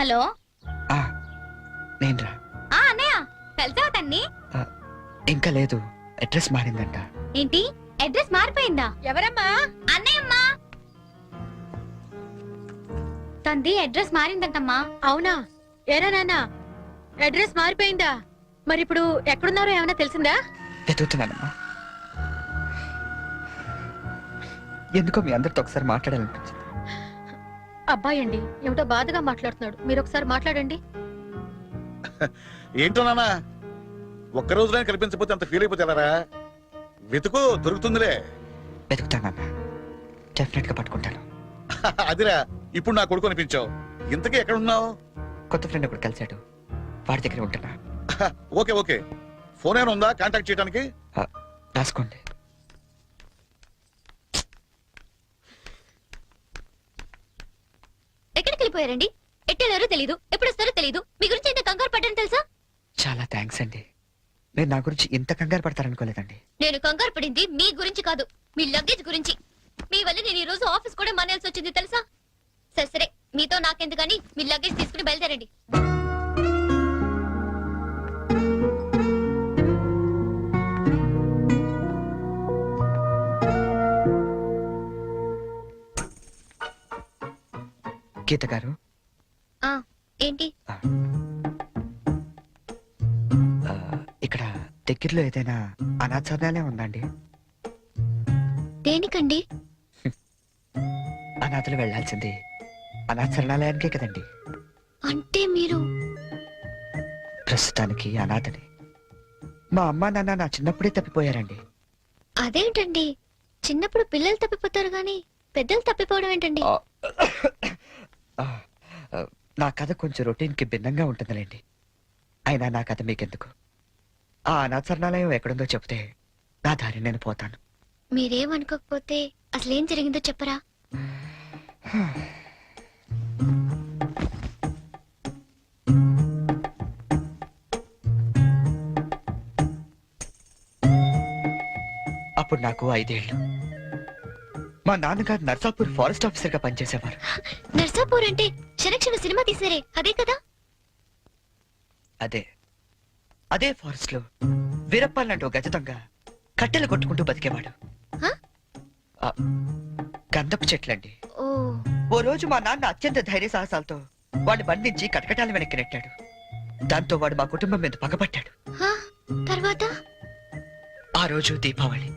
Hello? ఆ, నేనురా. ఆ అన్నయ్య కలిసావా తన్ని? ఇంకా లేదు. అడ్రస్ మారిందంట. ఏంటి? అడ్రస్ మారిపోయిందా? ఎవరమ్మా? అన్నయ్యమ్మా! తంది అడ్రస్ మారిందంటమ్మా. అవునా? ఏరా నాన్న? అడ్రస్ మారిపోయిందా? మరి ఇప్పుడు ఎక్కడున్నారో ఏమైనా తెలిసిందా? వెతుకుతున్నానమ్మా ఎందుకో మీ అందరితో ఒకసారి మాట్లాడాలనిపించింది. అబ్బాయి అండి ఏమిటో బాధగా మాట్లాడుతున్నాడు. మీరు ఒకసారి మాట్లాడండి. ఏంటో నాన్న? ఒక్క రోజులైనా కనిపించకపోతే అంత ఫీల్ అయిపోతే ఎలారా? వెతుకు దొరుకుతుందిలే. డెఫినెట్గా పట్టుకుంటాను. అదిరా ఇప్పుడు నా కొడుకు అనిపించావు. ఇంతకీ ఎక్కడ ఉన్నావు కొత్త ఫ్రెండ్ ఒకటి కలిశాడు. వాడి దగ్గర ఉంటున్నా. Okay okay. ఫోన్ ఏమైనా ఉందా? కాంటాక్ట్ చేయడానికి రాసుకోండి. వెళ్ళిపోయారండి? ఎట్టెళ్ళారో తెలీదు. ఎప్పుడు వస్తారో తెలీదు. మీ గురించి ఎంత కంగారు పడ్డాను తెలుసా? చాలా థ్యాంక్స్ అండి. మీరు నా గురించి ఇంత కంగారు పడతారనుకోలేదండి. నేను కంగారు పడింది మీ గురించి కాదు మీ లగేజ్ గురించి. మీ వల్ల నేను ఈ రోజు ఆఫీస్ కూడా మానేయాల్సి వచ్చింది తెలుసా? సరే సరే. మీతో నాకెందుకని మీ లగేజ్ తీసుకుని బయలుదేరండి. గీత గారు? ఆ ఏంటి? ఇక్కడ దగ్గరలో ఏదైనా అనాథాలయం ఉందండి దేనికండి? అనాథలు వెళ్ళాల్సింది అనాథ శరణాలయానికే కదండి. అంటే మీరు? ప్రస్తుతానికి అనాథని. మా అమ్మా నాన్న నా చిన్నప్పుడే తప్పిపోయారండి. అదేంటండి? చిన్నప్పుడు పిల్లలు తప్పిపోతారు గాని పెద్దలు తప్పిపోవడం ఏంటండి? నా కథ కొంచెం రొటీన్కి భిన్నంగా ఉంటుందిలేండి. అయినా నా కథ మీకెందుకు? ఆ అనాథ శరణాలయం ఎక్కడుందో చెప్తే నా దారి నేను పోతాను. మీరేమనుకోకపోతే అసలేం జరిగిందో చెప్పరా? అప్పుడు నాకు ఐదేళ్ళు మా నాన్నగారు నర్సాపూర్ ఫారెస్ట్ ఆఫీసర్గా పనిచేసేవారు. నర్సాపూర్ అంటే క్షణక్షణ సినిమా తీసారే అదే కదా? అదే. అదే ఫారెస్ట్లో వీరప్ప లాంటి ఒక గజ దొంగ కట్టెలు కొట్టుకుంటూ బతికేవాడు. హ? ఆ, గంధపు చెట్లండి. ఓ. ఓ రోజు మా నాన్న అత్యంత ధైర్య సాహసాలతో వాడిని బంధించి కటకటాల వెనక్కి నెట్టాడు. దాంతో వాడు మా కుటుంబం మీద పగబట్టాడు హా, తర్వాత? ఆ రోజు దీపావళి.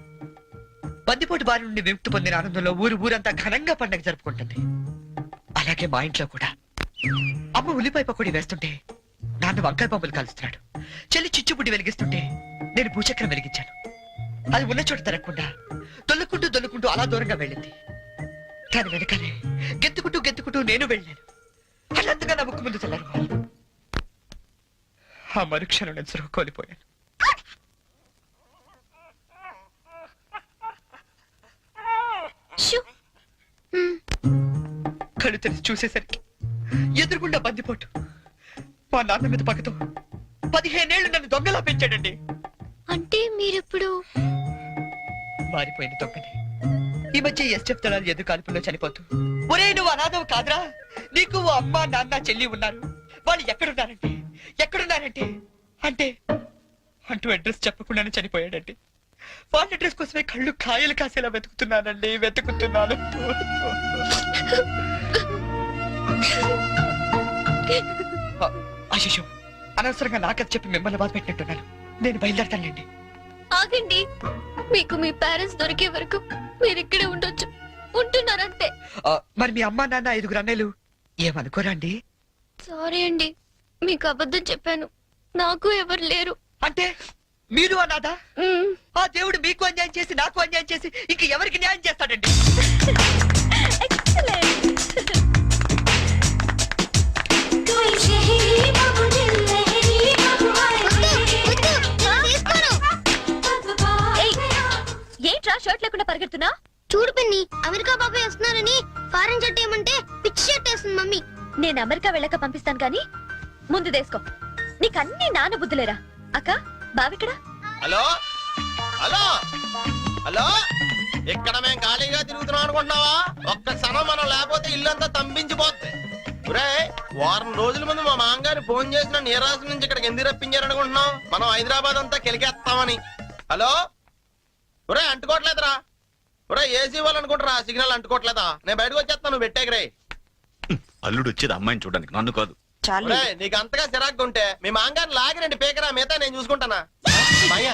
బందిపోటు బారి నుండి విముక్తి పొందిన ఆనందంలో ఊరు ఊరంతా ఘనంగా పండగ జరుపుకుంటుంది. అలాగే మా ఇంట్లో కూడా. అమ్మ ఉల్లిపాయ పకోడి వేస్తుంటే నాన్న వంకాయ బొమ్మలు కలుస్తున్నాడు. చెల్లి చిచ్చుబుడ్డి వెలిగిస్తుంటే నేను భూచక్రం వెలిగించాను. అది ఉన్న చోట తిరగకుండా దొల్లుకుంటూ దొల్లుకుంటూ అలా దూరంగా వెళ్ళింది. దాని వెనకాలే గెత్తుకుంటూ గెత్తుకుంటూ నేను వెళ్ళాను. అన్నంతగా నా ముక్కు ముందు వాళ్ళు ఆ మరుక్షణం నేను కోల్పోయాను. కళ్ళు తెరిచి చూసేసరికి ఎదురుగుండా బందిపోటు. మా నాన్న మీద పక్కతో పదిహేనేళ్ళు నన్ను దొంగలా పెంచాడండి. అంటే మీరిప్పుడు? మారిపోయిన దొంగని. ఈ మధ్య ఎస్టెఫ్ దళాలు ఎదురు కాల్పుల్లో చనిపోతూ? ఒరే నువ్వు అనాథవు కాదురా. నీకు అమ్మ నాన్న చెల్లి ఉన్నారు. వాళ్ళు ఎక్కడున్నారంటే? ఎక్కడున్నారంటే? అంటే అంటూ అడ్రస్ చెప్పకుండానే చనిపోయాడండి. వాళ్ళ అడ్రస్ కోసమే కళ్ళు కాయలు కాసేలా వెతుకుతున్నానండి వెతుకుతున్నాను. అశిషు అనవసరంగా నాకది చెప్పి మిమ్మల్ని బాధ పెట్టినట్టున్నాను. నేను బయలుదేరతానండి ఆగండి. మీకు మీ పేరెంట్స్ దొరికే వరకు మీరు ఇక్కడే ఉండొచ్చు. ఉంటున్నారంతే. ఆ, మరి మీ అమ్మ నాన్న ఐదుగురు అన్నయ్యలు ఏమనుకోరండి సారీ అండి. మీకు అబద్ధం చెప్పాను. నాకు ఎవరు లేరు. అంటే మీరు అనాదా ఆ దేవుడు మీకు అన్యాయం చేసి నాకు అన్యాయం చేసి ఇంక ఎవరికి న్యాయం చేస్తాడండి? పరిగెడుతున్నా చూడు పిన్ని అమెరికా బాబాయ్ వస్తున్నారని ఫారెన్ షర్ట్ ఏమంటే పిచ్చి షర్ట్ వేస్తుంది మమ్మీ. నేను అమెరికా వెళ్ళక పంపిస్తాను కానీ ముందు దేసుకో. నీకన్నీ నాన్న బుద్ధులేరా? అక్క బావిక్కడా? హలో? హలో? హలో? ఇక్కడ మేము ఖాళీగా తిరుగుతున్నాం అనుకుంటున్నావా? ఒక్క క్షణం మనం లేకపోతే ఇల్లంతా తంబించిపోద్ది. ఒరేయ్ వారం రోజుల ముందు మా మామగారు ఫోన్ చేసిన నీ రాష్ట్రం నుంచి ఇక్కడికి ఎందుకు రప్పించారనుకుంటున్నాం మనం హైదరాబాద్ అంతా కెలికేస్తామని. హలో? ఒరే అంటుకోవట్లేదురా. ఒరే ఏసీ వాళ్ళు అనుకుంటారా సిగ్నల్ అంటుకోవట్లేదా? నేను బయటకు వచ్చేస్తాను నువ్వు పెట్టేకరే అల్లుడు వచ్చేది అమ్మాయిని చూడడానికి నన్ను కాదు. ఒరే నీకు అంతగా చిరాకు ఉంటే మీ మామగారు లాగిరండి పేకరా మిగతా నేను చూసుకుంటానా? మాయ్యా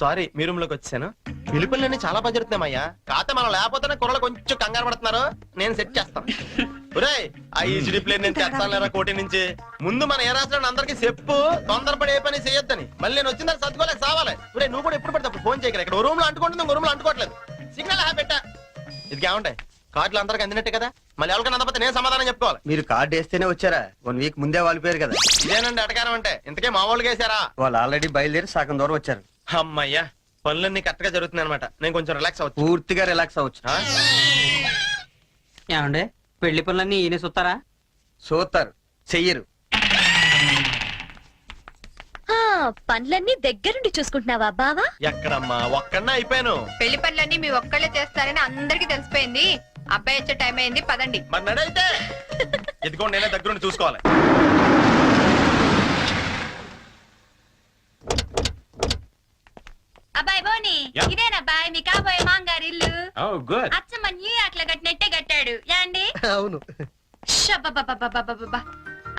సారీ మీ రూమ్లోకి వచ్చాను పిలుపులన్నీ చాలా బాగా జరుగుతున్నాయి మాయ్యా. కాకపోతే మనం లేకపోతేనే కుర్రలు కొంచెం కంగారు పడుతున్నారు. నేను సెట్ చేస్తాను. ఒరే ఆ ఈజీ ప్లేన్ నేను తెస్తాను లేరా కోటి నుంచి? ముందు మన ఏ రాష్ట్రాన్ని అందరికి చెప్పు తొందరపడి ఏ పని చేయొద్దని. మళ్ళీ నేను వచ్చిన తర్వాత సర్దుకోలేక సావాలి. ఒరే నువ్వు కూడా ఎప్పుడు పడితే అప్పుడు ఫోన్ చేయగలరు ఇక్కడ రూమ్లో అంటుకుంటుంది ఇంకో రూమ్లో అంటుకోవట్లేదు. సిగ్నల్ పెట్టా. ఇది ఏమంటాయి కార్డులు అందరికి అందినట్టే కదా? మళ్ళీ ఎవరికైనా అందకపోతే నేను సమాధానం చెప్పుకోవాలి. మీరు కార్డు వేస్తేనే వచ్చారా? వన్ వీక్ ముందే వాళ్ళిపోయారు కదా. ఇదేనండి అటకారం అంటే. ఇంతకే మా వాళ్ళు వేసారా వాళ్ళు ఆల్రెడీ బయలుదేరి సగం దూరం వచ్చారు. అమ్మయ్యా పనులన్నీ కరెక్ట్గా జరుగుతున్నాయి అనమాట నేను కొంచెం రిలాక్స్ అవచ్చు పూర్తిగా రిలాక్స్ అవ్వచ్చు. ఆ? ఏమండే? పెళ్ళి పనులన్నీ ఈయన చూస్తారా చూస్తారు చెయ్యరు ఆ, పనులన్నీ దగ్గరుండి చూసుకుంటున్నావా బావా? ఎక్కడమ్మా? ఒక్కడనే అయిపోయాను. పెళ్ళి పనులన్నీ మీ ఒక్కళ్ళే చేస్తారని అందరికి తెలిసిపోయింది. అబ్బాయి వచ్చే టైం అయింది పదండి. మరి నడైతే? నేనే దగ్గరుండి చూసుకోవాలి. అబ్బాయి బోని ఇదేనబ్బాయి మీ కాబోయే మాంగారు ఇల్లు. అచ్చమ్మ న్యూయార్క్లో కట్టినట్టే కట్టాడు. యాండి? అవును. షబ్బబ్బబ్బబ్బబ్బబ్బబ్బ.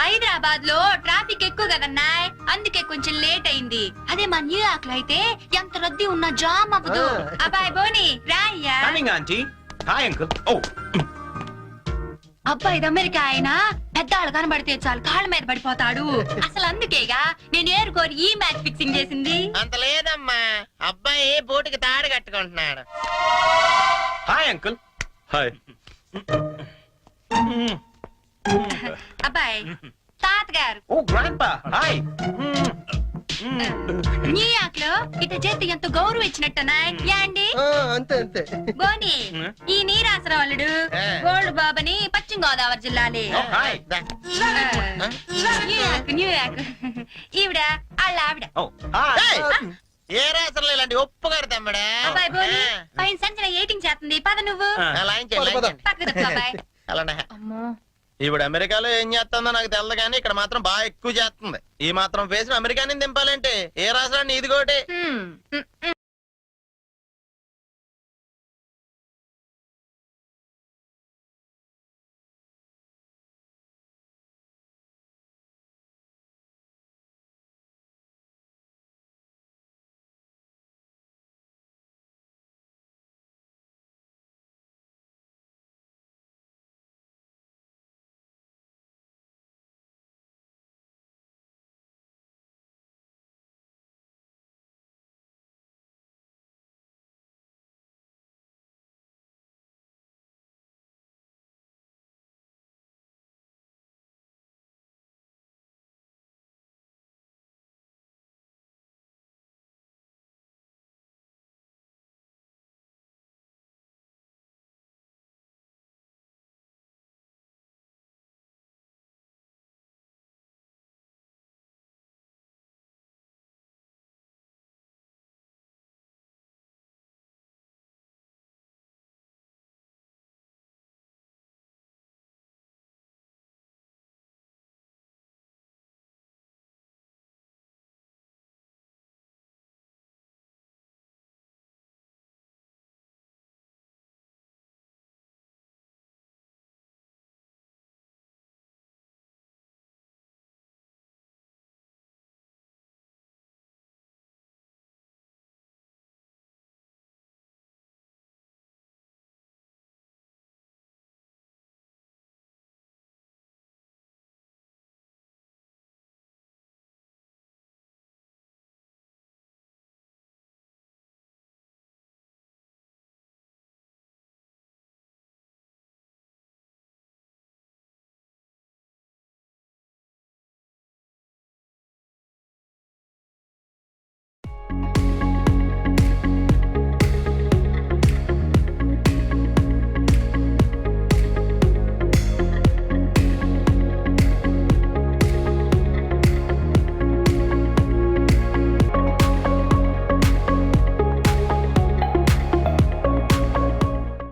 హైదరాబాద్లో ట్రాఫిక్ ఎక్కువ కదన్నా అందుకే కొంచెం లేట్ అయింది. అదే మా న్యూయార్క్లో అయితే ఎంత రద్దీ ఉన్నా జామ్ అవ్వదు. అబ్బాయి బోని రాయ్యా ఆంటీ హాయ్ అంకుల్ ఓ అబ్బాయి ఇది అమెరికా ఆయన. పెద్దాళ్ళు కనబడితే చాలు కాళ్ళ మీద పడిపోతాడు. అసలు అందుకేగా నేను ఏరుకోరి ఈ మ్యాచ్ ఫిక్సింగ్ చేసింది. అంత లేదమ్మా. అబ్బాయి బోటుకి తాడు కట్టుకుంటున్నాడు. హాయ్ అంకుల్ హాయ్ అబ్బాయి తాతగారు. ఓ గ్రాండ్ పా హాయ్. న్యూయార్క్లో ఇట చేతి ఎంత గౌరవం ఇచ్చినట్టనా యాండి అంతే అంతే. బోని ఈ నీరాసరాలుడు గోల్డ్ బాబని పశ్చిమ గోదావరి జిల్లాలే. న్యూయార్క్ న్యూయార్క్ ఈవిడ వాళ్ళ ఆవిడ. ఏ ఇలాంటి అబ్బాయి బోని పైన సంచన ఎయిటింగ్ చేస్తుంది. పద నువ్వు. అమ్మో. ఇప్పుడు అమెరికాలో ఏం చేస్తుందో నాకు తెలదు కానీ ఇక్కడ మాత్రం బాగా ఎక్కువ చేస్తుంది. ఈ మాత్రం ఫేస్ అమెరికా నుంచి దింపాలంటే ఏ రాష్ట్రాన్ని ఇది కోటి?